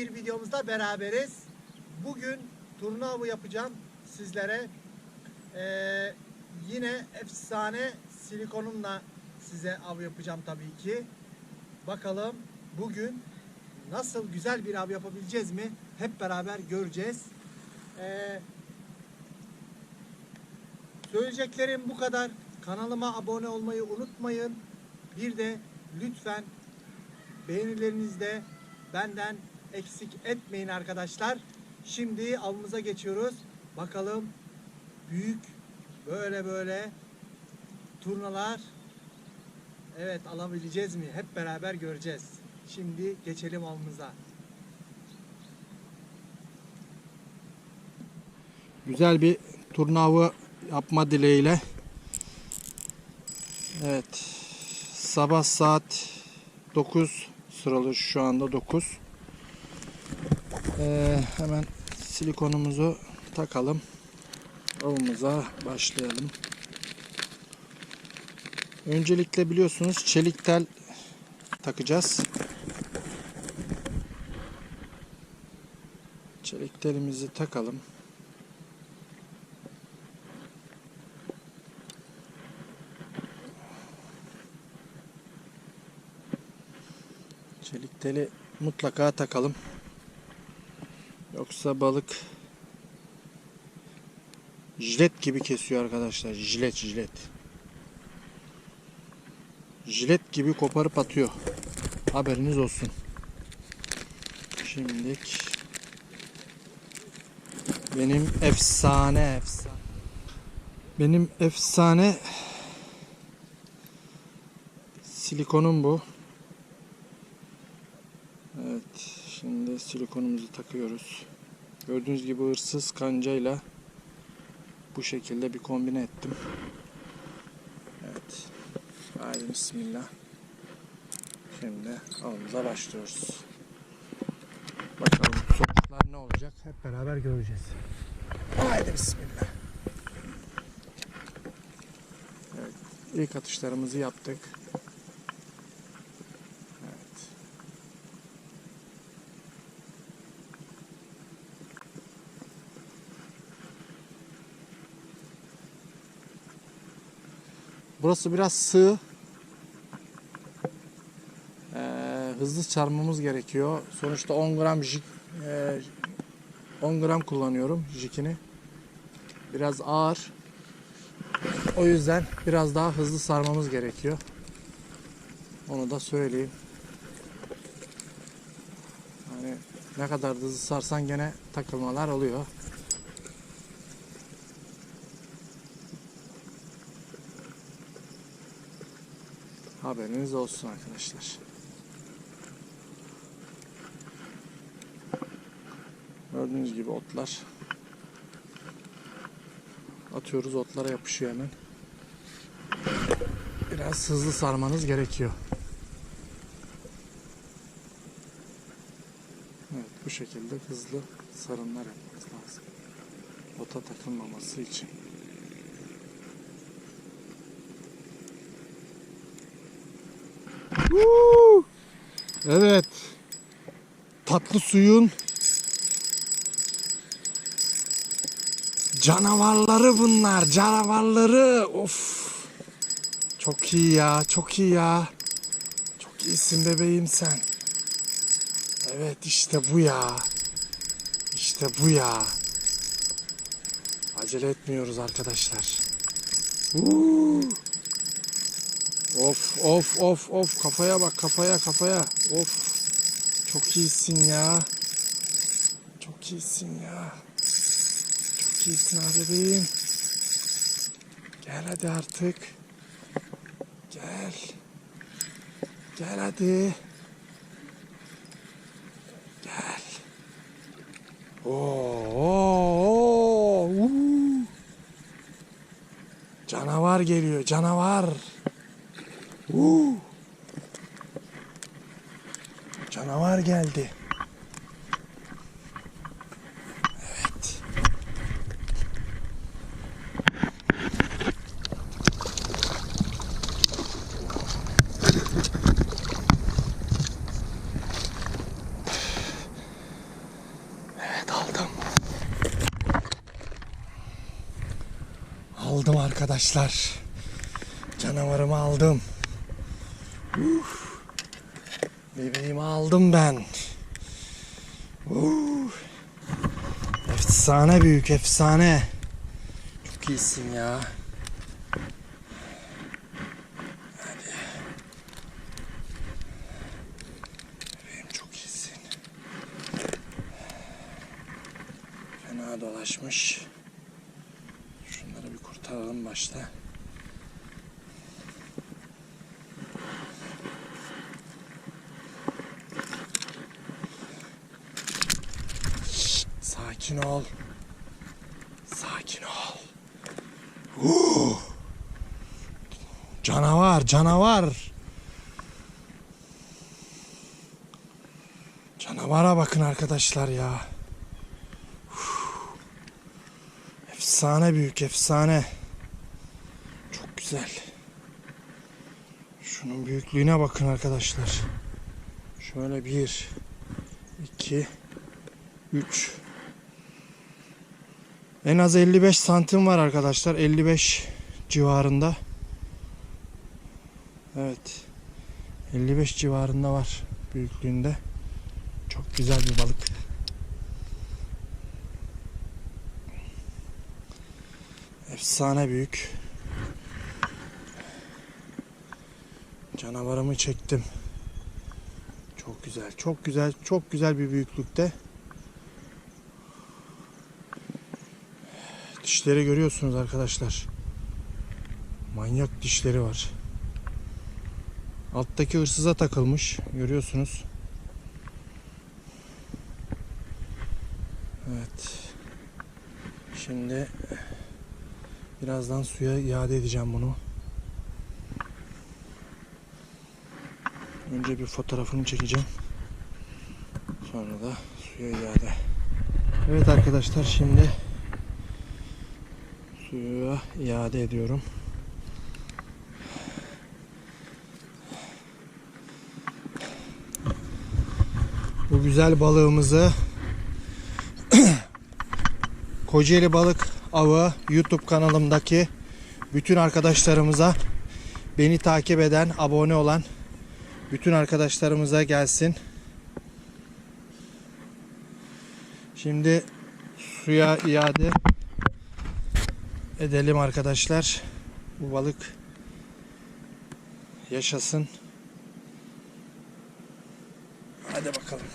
bir videomuzda beraberiz. Bugün turna avı yapacağım sizlere. Ee, yine efsane silikonumla size av yapacağım tabii ki. Bakalım bugün nasıl güzel bir av yapabileceğiz mi? Hep beraber göreceğiz. Ee, söyleyeceklerim bu kadar. Kanalıma abone olmayı unutmayın. Bir de lütfen beğenilerinizde benden eksik etmeyin arkadaşlar. Şimdi avımıza geçiyoruz. Bakalım büyük böyle böyle turnalar evet alabileceğiz mi? Hep beraber göreceğiz. Şimdi geçelim avımıza. Güzel bir turnavı yapma dileğiyle. Evet. Sabah saat 9 sıralı şu anda 9. Ee, hemen silikonumuzu takalım. Avımıza başlayalım. Öncelikle biliyorsunuz çelik tel takacağız. Çelik telimizi takalım. Çelik teli mutlaka takalım. Yoksa balık jilet gibi kesiyor arkadaşlar. Jilet jilet. Jilet gibi koparıp atıyor. Haberiniz olsun. Şimdilik benim efsane efsane benim efsane silikonum bu. Evet, şimdi silikonumuzu takıyoruz. Gördüğünüz gibi hırsız kancayla bu şekilde bir kombine ettim. Evet. Haydi bismillah. Şimdi avımıza başlıyoruz. Bakalım sonuçlar ne olacak hep beraber göreceğiz. Haydi bismillah. Evet, ilk atışlarımızı yaptık. Burası biraz sığ. Ee, hızlı çarpmamız gerekiyor. Sonuçta 10 gram jik, e, 10 gram kullanıyorum jikini. Biraz ağır. O yüzden biraz daha hızlı sarmamız gerekiyor. Onu da söyleyeyim. Hani ne kadar hızlı sarsan gene takılmalar oluyor. Haberiniz olsun arkadaşlar. Gördüğünüz gibi otlar. Atıyoruz otlara yapışıyor hemen. Biraz hızlı sarmanız gerekiyor. Evet bu şekilde hızlı sarımlar yapmanız lazım. Ota takılmaması için. Evet. Tatlı suyun canavarları bunlar. Canavarları. Of. Çok iyi ya. Çok iyi ya. Çok iyisin bebeğim sen. Evet işte bu ya. İşte bu ya. Acele etmiyoruz arkadaşlar. Woo! Of of of of kafaya bak kafaya kafaya. Of. Çok iyisin ya. Çok iyisin ya. Çok iyisin abi. Gel hadi artık. Gel. Gel hadi. Gel. Oo, oo, oo. Canavar geliyor canavar. Uuu. Canavar geldi. Evet. Evet aldım. Aldım arkadaşlar. Canavarımı aldım. Uf. Bebeğimi aldım ben. Uf. Efsane büyük efsane. Çok iyisin ya. Hadi. Bebeğim çok iyisin. Fena dolaşmış. Şunları bir kurtaralım başta. Sakin ol. Sakin ol. Huu. Canavar, canavar. Canavara bakın arkadaşlar ya. Huu. Efsane büyük, efsane. Çok güzel. Şunun büyüklüğüne bakın arkadaşlar. Şöyle bir, iki, üç. En az 55 santim var arkadaşlar. 55 civarında. Evet. 55 civarında var büyüklüğünde. Çok güzel bir balık. Efsane büyük. Canavarımı çektim. Çok güzel, çok güzel, çok güzel bir büyüklükte. Dişleri görüyorsunuz arkadaşlar. Manyak dişleri var. Alttaki hırsıza takılmış. Görüyorsunuz. Evet. Şimdi birazdan suya iade edeceğim bunu. Önce bir fotoğrafını çekeceğim. Sonra da suya iade. Evet arkadaşlar şimdi suya iade ediyorum. Bu güzel balığımızı Kocaeli Balık Avı YouTube kanalımdaki bütün arkadaşlarımıza beni takip eden, abone olan bütün arkadaşlarımıza gelsin. Şimdi suya iade edelim arkadaşlar. Bu balık yaşasın. Hadi bakalım.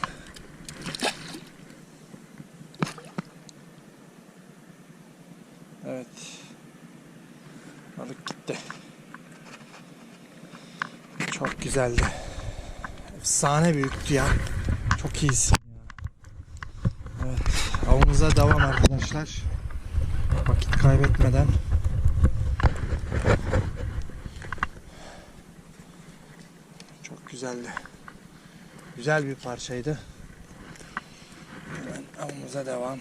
Evet. Balık gitti. Çok güzeldi. Efsane büyüktü ya. Çok iyisin. Evet. Avımıza devam arkadaşlar. Kaybetmeden. Çok güzeldi. Güzel bir parçaydı. Hemen avımıza devam.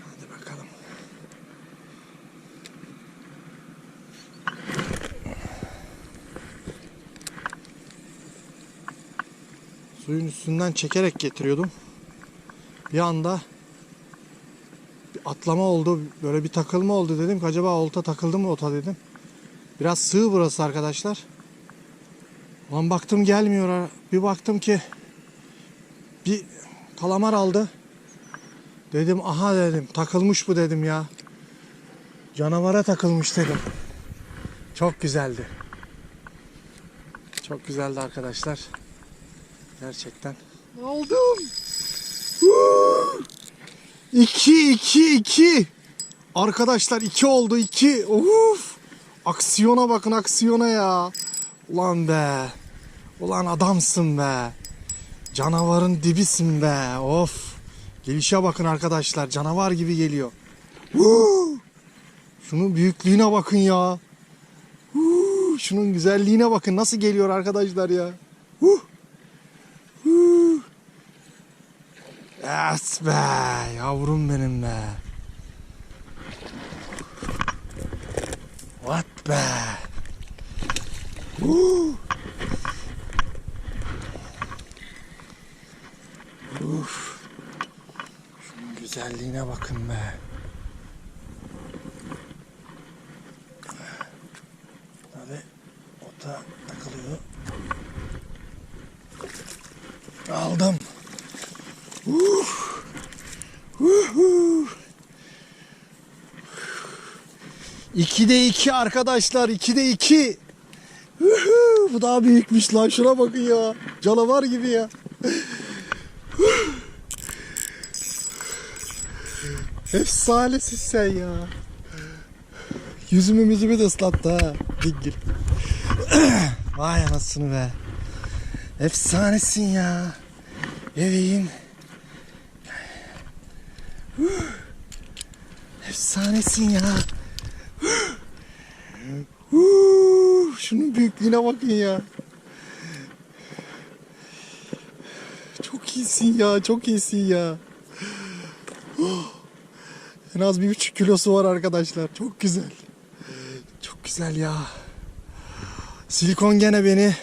Hadi bakalım. Suyun üstünden çekerek getiriyordum. Bir anda bir atlama oldu. Böyle bir takılma oldu dedim ki acaba olta takıldı mı ota dedim. Biraz sığ burası arkadaşlar. Lan baktım gelmiyor. Bir baktım ki bir kalamar aldı. Dedim aha dedim takılmış bu dedim ya. Canavara takılmış dedim. Çok güzeldi. Çok güzeldi arkadaşlar. Gerçekten. Aldım. Huu! İki, iki, iki. Arkadaşlar iki oldu iki. Uf. Aksiyona bakın aksiyona ya. Ulan be. Ulan adamsın be. Canavarın dibisin be. Of. Gelişe bakın arkadaşlar. Canavar gibi geliyor. Şunun büyüklüğüne bakın ya. Şunun güzelliğine bakın. Nasıl geliyor arkadaşlar ya. Huh. Yes be. Yavrum benim be. What be. Huh. Uf. Şunun güzelliğine bakın be. 2'de 2 arkadaşlar 2'de 2. Bu daha büyükmüş lan şuna bakın ya. Canavar gibi ya. Efsanesin sen ya. Yüzümü müzümü de ıslattı ha. Dingil. Vay anasını be. Efsanesin ya. Bebeğim. Efsanesin ya. Şunun büyüklüğüne bakın ya. Çok iyisin ya, çok iyisin ya. En az bir buçuk kilosu var arkadaşlar. Çok güzel. Çok güzel ya. Silikon gene beni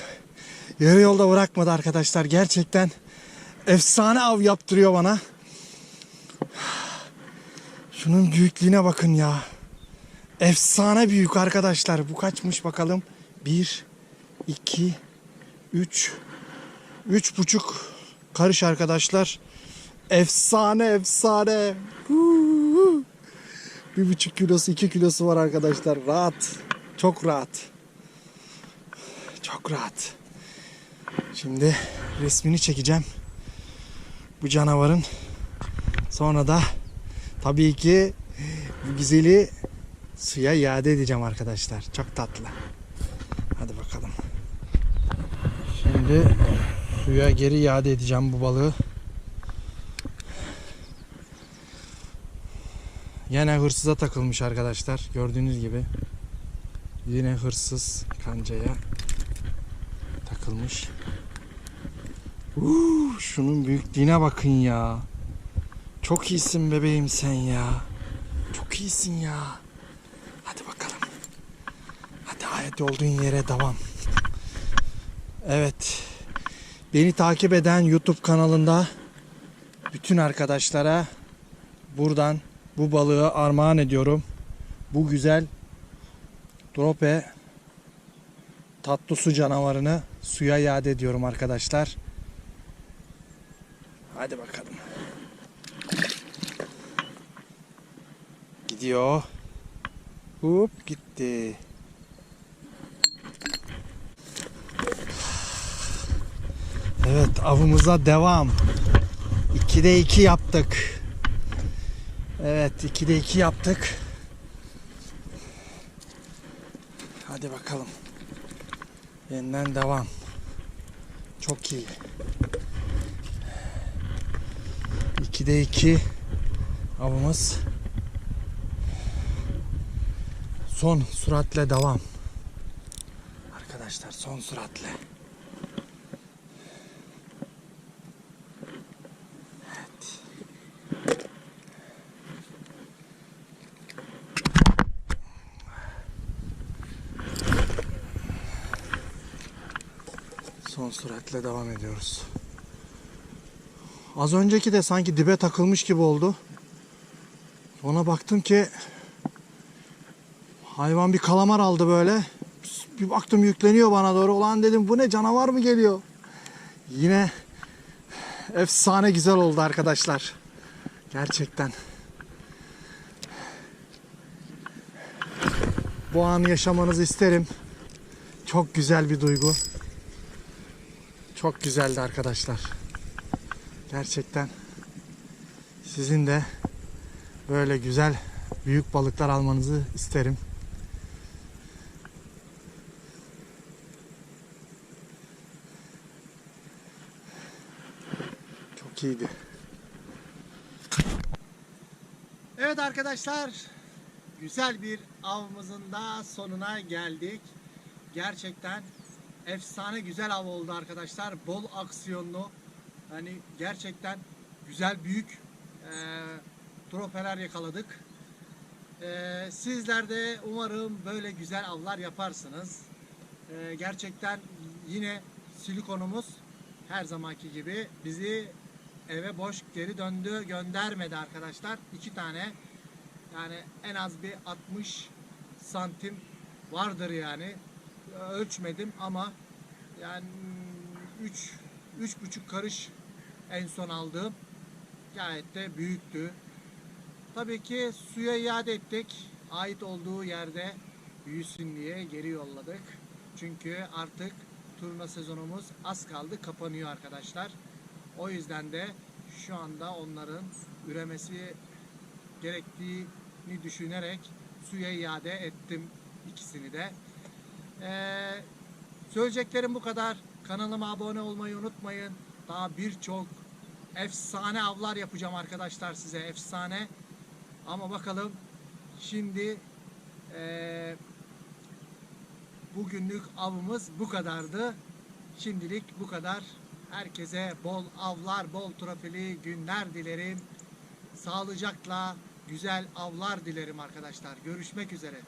yarı yolda bırakmadı arkadaşlar. Gerçekten efsane av yaptırıyor bana. Şunun büyüklüğüne bakın ya. Efsane büyük arkadaşlar. Bu kaçmış bakalım. Bir, iki, üç, üç buçuk karış arkadaşlar. Efsane efsane. Bir buçuk kilosu iki kilosu var arkadaşlar. Rahat. Çok rahat. Çok rahat. Şimdi resmini çekeceğim. Bu canavarın. Sonra da tabii ki bu güzeli suya iade edeceğim arkadaşlar. Çok tatlı. Hadi bakalım. Şimdi suya geri iade edeceğim bu balığı. Yine hırsıza takılmış arkadaşlar. Gördüğünüz gibi. Yine hırsız kancaya takılmış. Uuu, şunun büyüklüğüne bakın ya. Çok iyisin bebeğim sen ya. Çok iyisin ya. Hadi bakalım. Hadi hayat olduğun yere devam. Evet. Beni takip eden YouTube kanalında bütün arkadaşlara buradan bu balığı armağan ediyorum. Bu güzel drope tatlı su canavarını suya iade ediyorum arkadaşlar. Hadi bakalım. Gidiyor. Hop gitti. Evet avımıza devam. 2'de 2 yaptık. Evet 2'de 2 yaptık. Hadi bakalım. Yeniden devam. Çok iyi. 2'de 2 avımız. Son süratle devam. Arkadaşlar son süratle. Son süratle devam ediyoruz. Az önceki de sanki dibe takılmış gibi oldu. Ona baktım ki hayvan bir kalamar aldı böyle. Bir baktım yükleniyor bana doğru. Ulan dedim bu ne canavar mı geliyor? Yine efsane güzel oldu arkadaşlar. Gerçekten. Bu anı yaşamanızı isterim. Çok güzel bir duygu. Çok güzeldi arkadaşlar. Gerçekten sizin de böyle güzel büyük balıklar almanızı isterim. Çok iyiydi. Evet arkadaşlar, güzel bir avımızın da sonuna geldik. Gerçekten efsane güzel av oldu arkadaşlar. Bol aksiyonlu. Hani gerçekten güzel büyük e, trofeler yakaladık. E, sizler de umarım böyle güzel avlar yaparsınız. E, gerçekten yine silikonumuz her zamanki gibi bizi eve boş geri döndü göndermedi arkadaşlar. İki tane yani en az bir 60 santim vardır yani. Ölçmedim ama yani 3 üç buçuk karış en son aldığım gayet de büyüktü. Tabii ki suya iade ettik. Ait olduğu yerde büyüsün diye geri yolladık. Çünkü artık turna sezonumuz az kaldı kapanıyor arkadaşlar. O yüzden de şu anda onların üremesi gerektiğini düşünerek suya iade ettim ikisini de. Ee, söyleyeceklerim bu kadar. Kanalıma abone olmayı unutmayın. Daha birçok efsane avlar yapacağım arkadaşlar size efsane. Ama bakalım şimdi eee, bugünlük avımız bu kadardı. Şimdilik bu kadar. Herkese bol avlar, bol trofeli günler dilerim. Sağlıcakla güzel avlar dilerim arkadaşlar. Görüşmek üzere.